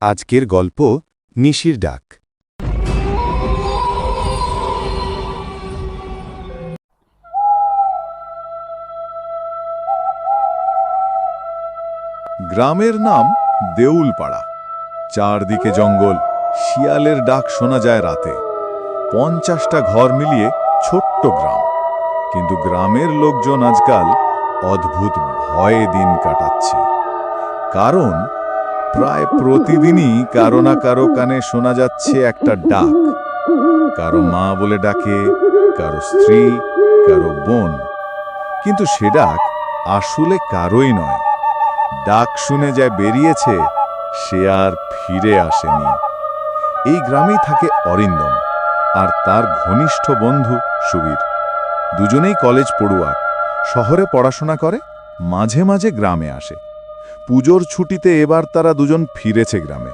আজকের গল্প, নিশির ডাক। গ্রামের নাম দেউলপাড়া। চারদিকে জঙ্গল, শিয়ালের ডাক শোনা যায় রাতে। পঞ্চাশটা ঘর মিলিয়ে ছোট্ট গ্রাম। কিন্তু গ্রামের লোকজন আজকাল অদ্ভুত ভয়ে দিন কাটাচ্ছে। কারণ প্রায় প্রতিদিনই কারও না কারও কানে শোনা যাচ্ছে একটা ডাক। কারও মা বলে ডাকে, কারও স্ত্রী, কারও বোন। কিন্তু সে ডাক আসলে কারোই নয়। ডাক শুনে যায় বেরিয়েছে, সে আর ফিরে আসেনি। এই গ্রামেই থাকে অরিন্দম আর তার ঘনিষ্ঠ বন্ধু সুবীর। দুজনেই কলেজ পড়ুয়া শহরে পড়াশোনা করে, মাঝে মাঝে গ্রামে আসে। পুজোর ছুটিতে এবার তারা দুজন ফিরেছে গ্রামে।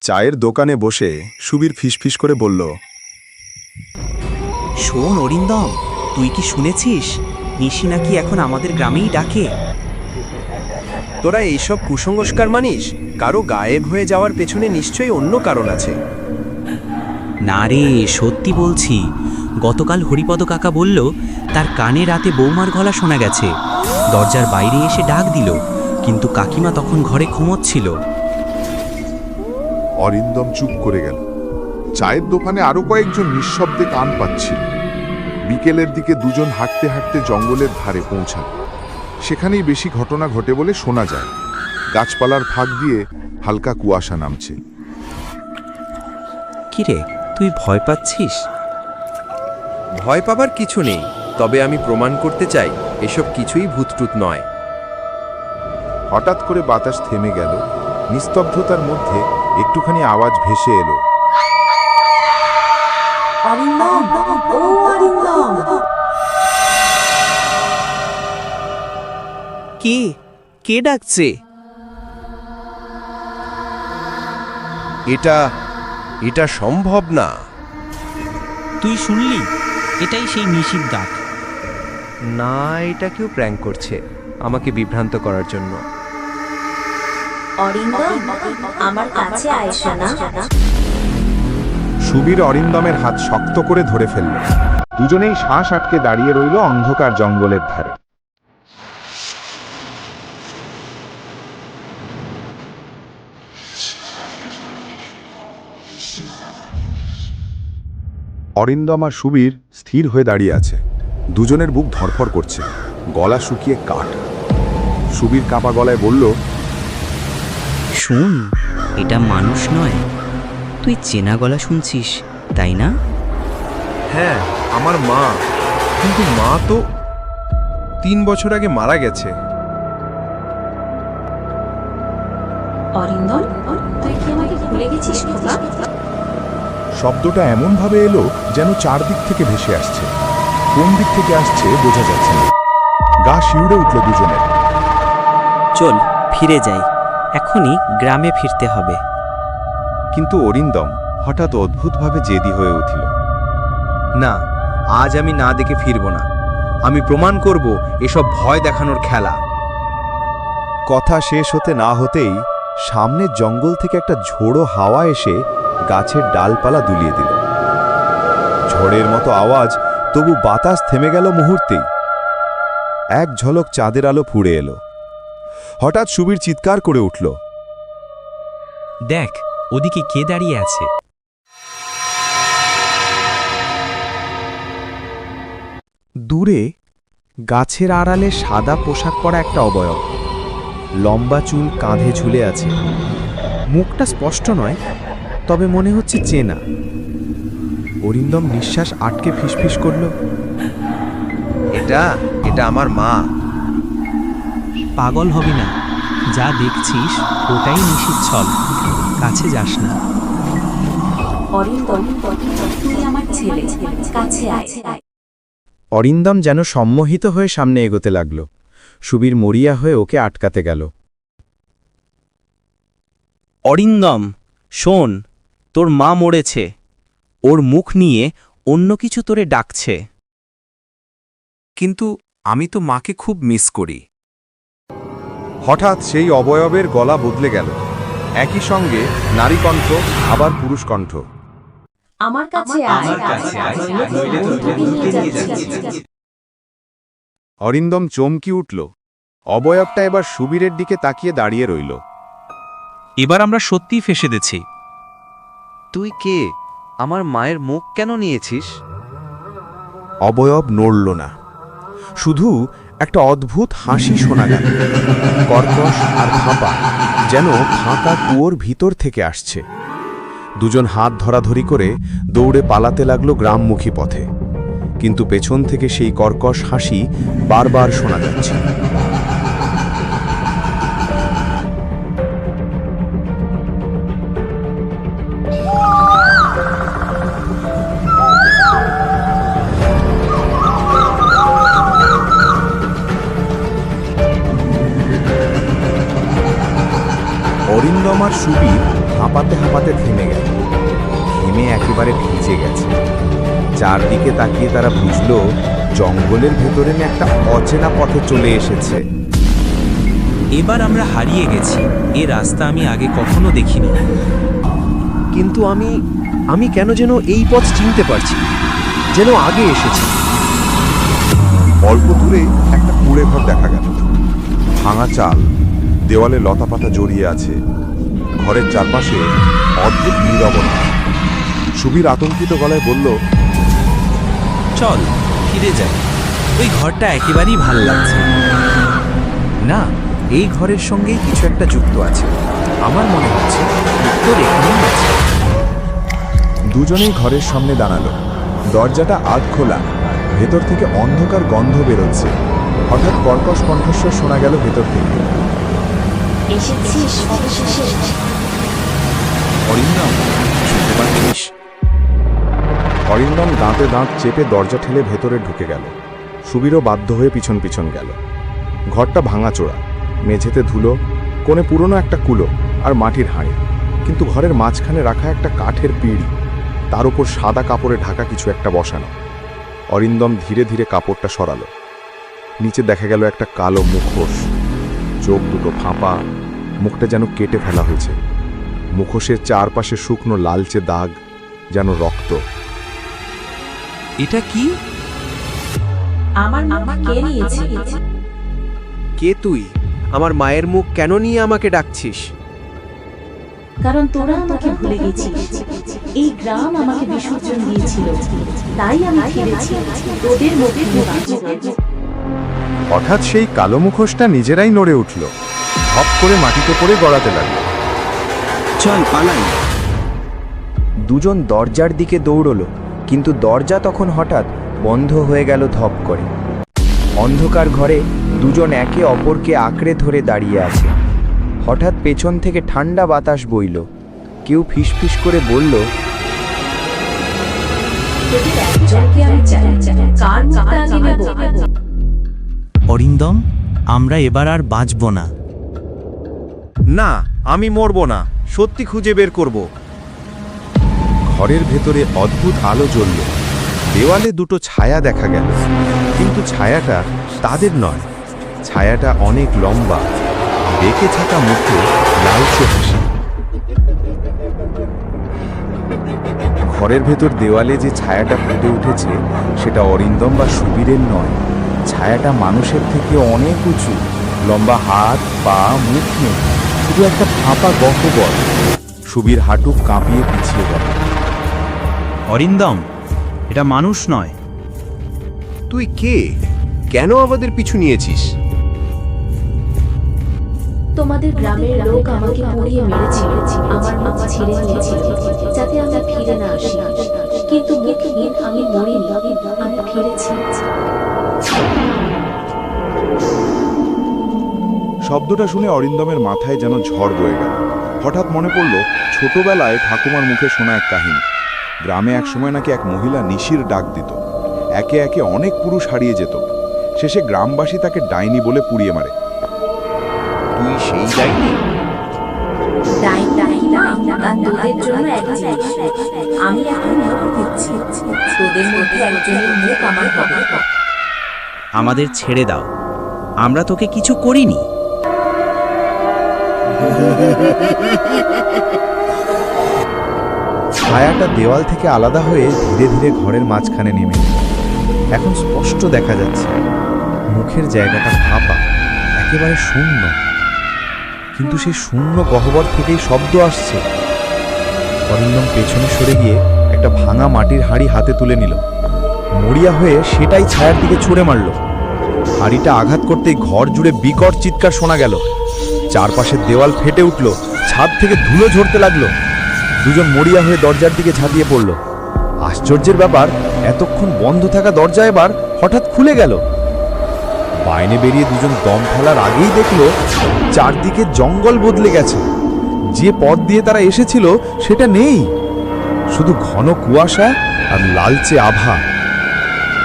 চায়ের দোকানে বসে সুবীর ফিসফিস করে বলল শোন অরিন্দম তুই কি শুনেছিস? নিশি নাকি এখন আমাদের গ্রামেই ডাকে। তোরা এইসব কুসংস্কার মানিস? কারও গায়েব হয়ে যাওয়ার পেছনে নিশ্চয়ই অন্য কারণ আছে। না রে সত্যি বলছি গতকাল হরিপদ কাকা বলল তার কানে রাতে বৌমার গলা শোনা গেছে। দরজার বাইরে এসে ডাক দিল কিন্তু কাকিমা তখন ঘরে ঘুমোচ্ছিল। অরিন্দম চুপ করে গেল। চায়ের দোকানে আরও কয়েকজন নিঃশব্দে কান পাচ্ছিল। বিকেলের দিকে দুজন হাঁটতে হাঁটতে জঙ্গলের ধারে পৌঁছাল। সেখানেই বেশি ঘটনা ঘটে বলে শোনা যায়। গাছপালার ফাঁক দিয়ে হালকা কুয়াশা নামছে। কিরে তুই ভয় পাচ্ছিস? ভয় পাবার কিছু নেই তবে আমি প্রমাণ করতে চাই এসব কিছুই ভূতটুত নয়। হঠাৎ করে বাতাস থেমে গেল নিস্তব্ধতার মধ্যে একটুখানি আওয়াজ ভেসে এলো। কে? কে ডাকছে? এটা এটা সম্ভব না। তুই শুনলি? এটাই সেই নিশির দাঁত। না এটা কেউ প্র্যাঙ্ক করছে আমাকে বিভ্রান্ত করার জন্য। অরিন্দম আমার কাছে আয়সা না? সুবীর অরিন্দমের হাত শক্ত করে ধরে ফেলল। দুজনেই শ্বাস আটকে দাঁড়িয়ে রইল অন্ধকার জঙ্গলের ধারে। অরিন্দম আর সুবীর স্থির হয়ে দাঁড়িয়ে আছে। দুজনের বুক ধরফর করছে। গলা শুকিয়ে কাঠ। সুবীর কাঁপা গলায় বলল শুন এটা মানুষ নয়। তুই চেনা গলা শুনছিস তাই না? হ্যাঁ আমার মা। কিন্তু মা তো তিন বছর আগে মারা গেছে। অরিন্দম তুই কি আমাকে ভুলে গেছিস খোকা? শব্দটা এমনভাবে এলো যেন চারদিক থেকে ভেসে আসছে। কোন দিক থেকে আসছে বোঝা যাচ্ছে না। গা শিউড়ে উঠল দুজনের চল ফিরে যাই। এখনই গ্রামে ফিরতে হবে। কিন্তু অরিন্দম হঠাৎ অদ্ভুতভাবে জেদি হয়ে উঠল। না আজ আমি না দেখে ফিরব না। আমি প্রমাণ করব এসব ভয় দেখানোর খেলা। কথা শেষ হতে না হতেই সামনের জঙ্গল থেকে একটা ঝোড়ো হাওয়া এসে গাছের ডালপালা দুলিয়ে দিল। ঝড়ের মতো আওয়াজ তবু বাতাস থেমে গেল মুহূর্তেই। এক ঝলক চাঁদের আলো ফুড়ে এলো। হঠাৎ সুবীর চিৎকার করে উঠল। দেখ ওদিকে কে দাঁড়িয়ে আছে? দূরে গাছের আড়ালে সাদা পোশাক পরা একটা অবয়ব। লম্বা চুল কাঁধে ঝুলে আছে। মুখটা স্পষ্ট নয় তবে মনে হচ্ছে চেনা। অরিন্দম নিঃশ্বাস আটকে ফিসফিস করল এটা এটা আমার মা। পাগল হবি না। যা দেখছিস ওটাই নিশিত ছল। কাছে যাস না। অরিন্দম তুই আমার ছেলে। কাছে আয়। অরিন্দম যেন সম্মোহিত হয়ে সামনে এগোতে লাগল। সুবীর মরিয়া হয়ে ওকে আটকাতে গেল। অরিন্দম শোন। তোর মা মরেছে ওর মুখ নিয়ে অন্য কিছু তোরে ডাকছে। কিন্তু আমি তো মাকে খুব মিস করি। হঠাৎ সেই অবয়বের গলা বদলে গেল। একই সঙ্গে নারী কণ্ঠ আবার পুরুষ কণ্ঠ। আমার কাছে অরিন্দম চমকি উঠল। অবয়বটা এবার সুবীরের দিকে তাকিয়ে দাঁড়িয়ে রইল। এবার আমরা সত্যিই ফেসে দিছি তুই কে? আমার মায়ের মুখ কেন নিয়েছিস? অবয়ব নড়ল না। শুধু একটা অদ্ভুত হাসি শোনা গেল। কর্কশ আর ফাঁপা যেন ফাঁকা কুয়োর ভিতর থেকে আসছে। দুজন হাত ধরাধরি করে দৌড়ে পালাতে লাগল গ্রামমুখী পথে। কিন্তু পেছন থেকে সেই কর্কশ হাসি বারবার শোনা যাচ্ছে। জঙ্গলের ভেতরে না একটা অচেনা পথে চলে এসেছে। এবার আমরা হারিয়ে গেছি। এ রাস্তা আমি আগে কখনো দেখিনি। কিন্তু আমি আমি কেন যেন এই পথ চিনতে পারছি যেন আগে এসেছি। অল্প দূরে একটা কুড়ে ঘর দেখা গেল। ভাঙা চাল দেওয়ালে লতাপাতা জড়িয়ে আছে। ঘরের চারপাশে অদ্ভুত নীরবতা। সুবীর আতঙ্কিত গলায় বলল চল ফিরে যাই। ওই ঘরটা একেবারেই ভালো লাগছে। না এই ঘরের সঙ্গেই কিছু একটা যুক্ত আছে। আমার মনে হচ্ছে উত্তর এখানেই আছে। দুজনেই ঘরের সামনে দাঁড়াল। দরজাটা আধ খোলা। ভেতর থেকে অন্ধকার গন্ধ বেরোচ্ছে। হঠাৎ কর্কশ কণ্ঠস্বর শোনা গেল ভেতর থেকে। অরিন্দম শুনতে পাচ্ছিস? অরিন্দম দাঁতে দাঁত চেপে দরজা ঠেলে ভেতরে ঢুকে গেল। সুবীরও বাধ্য হয়ে পিছন পিছন গেল। ঘরটা ভাঙাচোরা, মেঝেতে ধুলো, কোণে পুরনো একটা কুলো আর মাটির হাঁড়ি। কিন্তু ঘরের মাঝখানে রাখা একটা কাঠের পিঁড়ি, তার উপর সাদা কাপড়ে ঢাকা কিছু একটা বসানো। অরিন্দম ধীরে ধীরে কাপড়টা সরালো। নিচে দেখা গেল একটা কালো মুখোশ। চোখ দুটো ফাঁপা, মুখটা যেন কেটে ফেলা হয়েছে। মুখোশের চারপাশে শুকনো লালচে দাগ, যেন রক্ত। এটা কি? আমার মুখ কে নিয়েছে? কে তুই? আমার মায়ের মুখ কেন নিয়ে আমাকে ডাকছিস? কারণ তোরা আমাকে ভুলে গেছিস। এই গ্রাম আমাকে বিসর্জন দিয়েছিল। তাই আমি ফিরেছি তোদের মুখে। হঠাৎ সেই কালো মুখোশটা নিজেরাই নড়ে উঠল। ধপ করে মাটিতে পড়ে গড়াতে লাগল। চল পালাই। দুজন দরজার দিকে দৌড়লো কিন্তু দরজা তখন হঠাৎ বন্ধ হয়ে গেল ধপ করে। অন্ধকার ঘরে দুজন একে অপরকে আঁকড়ে ধরে দাঁড়িয়ে আছে। হঠাৎ পেছন থেকে ঠান্ডা বাতাস বইল। কেউ ফিসফিস করে বলল অরিন্দম আমরা এবার আর বাঁচব না। না আমি মরব না। সত্যি খুঁজে বের করব। ঘরের ভেতরে অদ্ভুত আলো জ্বলল। দেওয়ালে দুটো ছায়া দেখা গেল। কিন্তু ছায়াটা তাদের নয়। ছায়াটা অনেক লম্বা। বেঁকে থাকা মুখে লালচে হাসি ঘরের ভেতর দেওয়ালে যে ছায়াটা ফুটে উঠেছে, সেটা অরিন্দম বা সুবীরের নয়। ছায়াটা মানুষের থেকে অনেক উঁচু। লম্বা হাত, পা, মুখ নেই। শুধু একটা ফাঁপা গহ্বর। সুবীর হাঁটু কাঁপিয়ে পিছিয়ে গেল। অরিন্দম এটা মানুষ নয়। তুই কে? কেন আমাদের পিছু নিয়েছিস? তোমাদের গ্রামের লোক আমাকে পুড়িয়ে মেরেছিল আমার মুখ ছিঁড়ে নিয়েছিল যাতে আমি ফিরে না আসি। কিন্তু আমি মরিনি আমি ফিরেছি। শব্দটা শুনে অরিন্দমের মাথায় যেন ঝড় বয়ে গেল। হঠাৎ মনে পড়ল ছোটবেলায় ঠাকুমার মুখে শোনা এক কাহিনী। গ্রামে এক সময় নাকি এক মহিলা নিশির ডাক দিত। একে একে অনেক পুরুষ হারিয়ে যেত। শেষে গ্রামবাসী তাকে ডাইনি বলে পুড়িয়ে মারে। তুই সেই ডাইন? ডাইন আর তোদের জন্য এক জিনিস আমি এখন মুখ খুঁজছি তোদের মধ্যে একজনের মুখ আমার হবে। আমাদের ছেড়ে দাও। আমরা তোকে কিছু করিনি। ছায়াটা দেওয়াল থেকে আলাদা হয়ে ধীরে ধীরে ঘরের মাঝখানে নেমে এখন স্পষ্ট দেখা যাচ্ছে, মুখের জায়গাটা ফাঁপা, একেবারে শূন্য। কিন্তু সেই শূন্য গহ্বর থেকেই শব্দ আসছে। অরিন্দম পেছনে সরে গিয়ে একটা ভাঙা মাটির হাঁড়ি হাতে তুলে নিল। মরিয়া হয়ে সেটাই ছায়ার দিকে ছুঁড়ে মারল। হাঁড়িটা আঘাত করতেই ঘর জুড়ে বিকট চিৎকার শোনা গেল। চারপাশের দেওয়াল ফেটে উঠল, ছাদ থেকে ধুলো ঝরতে লাগল। দুজন মরিয়া হয়ে দরজার দিকে ঝাঁপিয়ে পড়ল। আশ্চর্যের ব্যাপার, এতক্ষণ বন্ধ থাকা দরজা এবার হঠাৎ খুলে গেল। বাইরে বেরিয়ে দুজন দম ফেলার আগেই দেখল, চারদিকে জঙ্গল বদলে গেছে। যে পথ দিয়ে তারা এসেছিল, সেটা নেই। শুধু ঘন কুয়াশা আর লালচে আভা।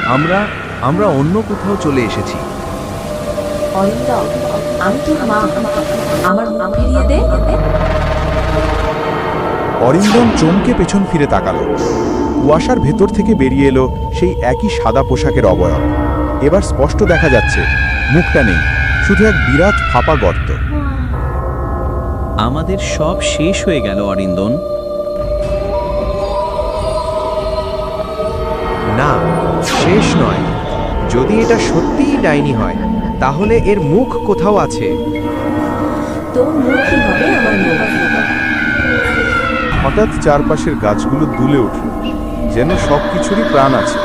আমরা আমরা অন্য কোথাও চলে এসেছি। আমি তোর মা আমার মা ফিরিয়ে দে। অরিন্দম চমকে পেছন ফিরে তাকালো। কুয়াশার ভেতর থেকে বেরিয়ে এলো সেই একই সাদা পোশাকের অবয়ব। এবার স্পষ্ট দেখা যাচ্ছে মুখটা নেই শুধু এক বিরাট ফাঁপা গর্ত। আমাদের সব শেষ হয়ে গেল অরিন্দন না শেষ নয়। যদি এটা সত্যিই ডাইনি হয় তাহলে এর মুখ কোথাও আছে? তোর মুখই হবে আমার মুখ? হঠাৎ চারপাশের গাছগুলো দুলে উঠল। যেন সব কিছুরই প্রাণ আছে।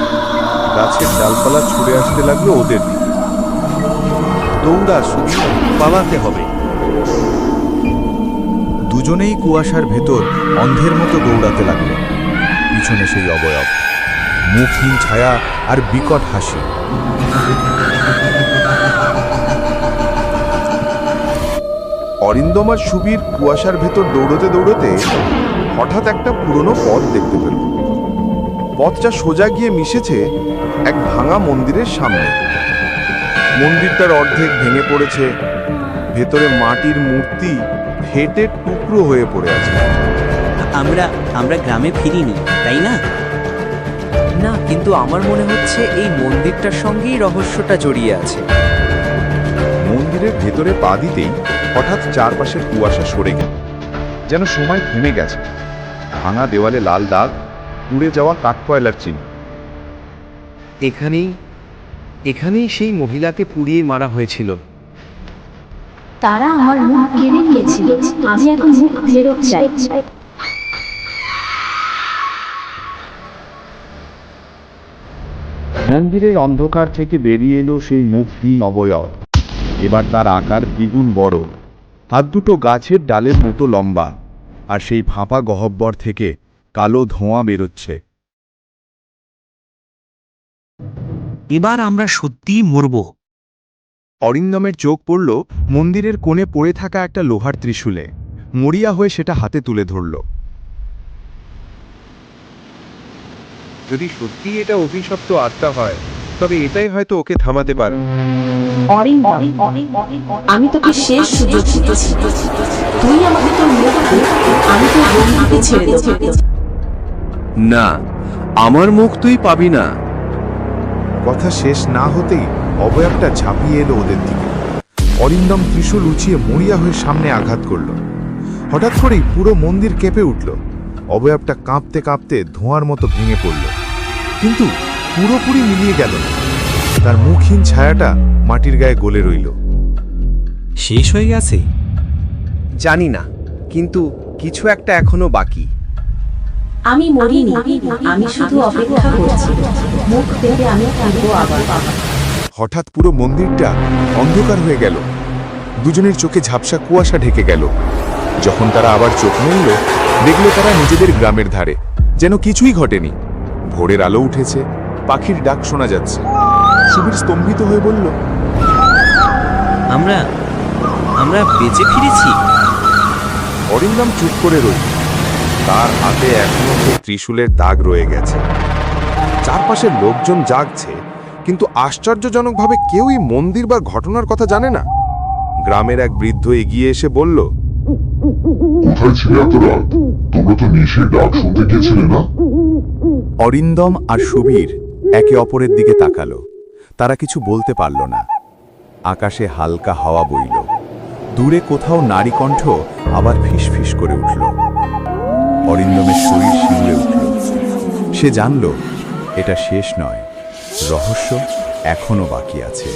গাছের ডালপালা ছুড়ে আসতে লাগল ওদের দিকে। দৌড়া শুধু পালাতে হবে। দুজনেই কুয়াশার ভেতর অন্ধের মতো দৌড়াতে লাগল। পিছনে সেই অবয়ব। মুখহীন ছায়া আর বিকট হাসি। অরিন্দম আর সুবীর কুয়াশার ভেতর দৌড়তে দৌড়তে হঠাৎ একটা পুরনো পথ দেখতে পেল। পথটা সোজা গিয়ে মিশেছে এক ভাঙা মন্দিরের সামনে। মন্দিরটার অর্ধেক ভেঙে পড়েছে, ভেতরে মাটির মূর্তি ফেটে টুকরো হয়ে পড়ে আছে। আমরা আমরা গ্রামে ফিরিনি, তাই না? না, কিন্তু আমার মনে হচ্ছে এই মন্দিরটার সঙ্গেই রহস্যটা জড়িয়ে আছে। মন্দিরের ভেতরে পা দিতেই হঠাৎ চারপাশের কুয়াশা সরে গেল। যেন সময় থেমে গেছে। ভাঙা দেওয়ালে লাল দাগ পুড়ে যাওয়া কাঠকয়লার চিহ্ন। এখানেই এখানেই সেই মহিলাকে পুড়িয়ে মারা হয়েছিল। তারা আমার মুখ কেড়ে নিয়েছিল। আমি এখন মুখ ফেরত চাই। মন্দিরের অন্ধকার থেকে বেরিয়ে এলো সেই মুক্তি অবয়ব। এবার তার আকার দ্বিগুণ বড়। হাত দুটো গাছের ডালের মতো লম্বা আর সেই ফাঁপা গহব্বর থেকে কালো ধোঁয়া বেরোচ্ছে। এবার আমরা সত্যিই মরব। অরিন্দমের চোখ পড়ল মন্দিরের কোণে পড়ে থাকা একটা লোহার ত্রিশূলে। মরিয়া হয়ে সেটা হাতে তুলে ধরল। যদি সত্যি এটা অভিশপ্ত আত্মা হয় তবে এটাই হয়তো ওকে থামাতে পারে। অরিন্দম আমি তোকে শেষ সুযোগ দিতেছি তুই আমাকে তোর মুখ আমি তোর বন্ধুকে ছেড়ে দেবো। না আমার মুখ তুই পাবি না। কথা শেষ না হতেই অবয়বটা ঝাঁপিয়ে এলো ওদের দিকে। অরিন্দম ত্রিশূল উঁচিয়ে মরিয়া হয়ে সামনে আঘাত করল। হঠাৎ করেই পুরো মন্দির কেঁপে উঠল। অবয়বটা কাঁপতে কাঁপতে ধোঁয়ার মতো ভেঙে পড়ল। কিন্তু পুরোপুরি মিলিয়ে গেল তার মুখহীন ছায়াটা মাটির গায়ে গলে রইল। শেষ হয়ে গেছে? জানি না কিন্তু কিছু একটা এখনও বাকি। আমি মরিনি আমি শুধু অপেক্ষা করছি। মুখ দেবে আমি থাকব আবার। হঠাৎ পুরো মন্দিরটা অন্ধকার হয়ে গেল। দুজনের চোখে ঝাপসা কুয়াশা ঢেকে গেল। যখন তারা আবার চোখ মেলল দেখল তারা নিজেদের গ্রামের ধারে। যেন কিছুই ঘটেনি। ভোরের আলো উঠেছে। পাখির ডাক শোনা যাচ্ছে। সুবীর স্তম্ভিত হয়ে বলল আমরা আমরা বেঁচে ফিরেছি। অরিন্দম চুপ করে রইল। তার হাতে এখনও সেই ত্রিশূলের দাগ রয়ে গেছে। চারপাশের লোকজন জাগছে কিন্তু আশ্চর্যজনকভাবে কেউই মন্দির বা ঘটনার কথা জানে না। গ্রামের এক বৃদ্ধ এগিয়ে এসে বলল কোথায় ছিলে এত রাত? তোমরা তো নিশে ডাক শুনতে গিয়েছিলে না? অরিন্দম আর সুবীর একে অপরের দিকে তাকালো। তারা কিছু বলতে পারল না। আকাশে হালকা হাওয়া বইল। দূরে কোথাও নারী কণ্ঠ আবার ফিস করে উঠল। অরিন্দমের শরীর শিউরে উঠল। সে জানল, এটা শেষ নয়। রহস্য এখনও বাকি আছে।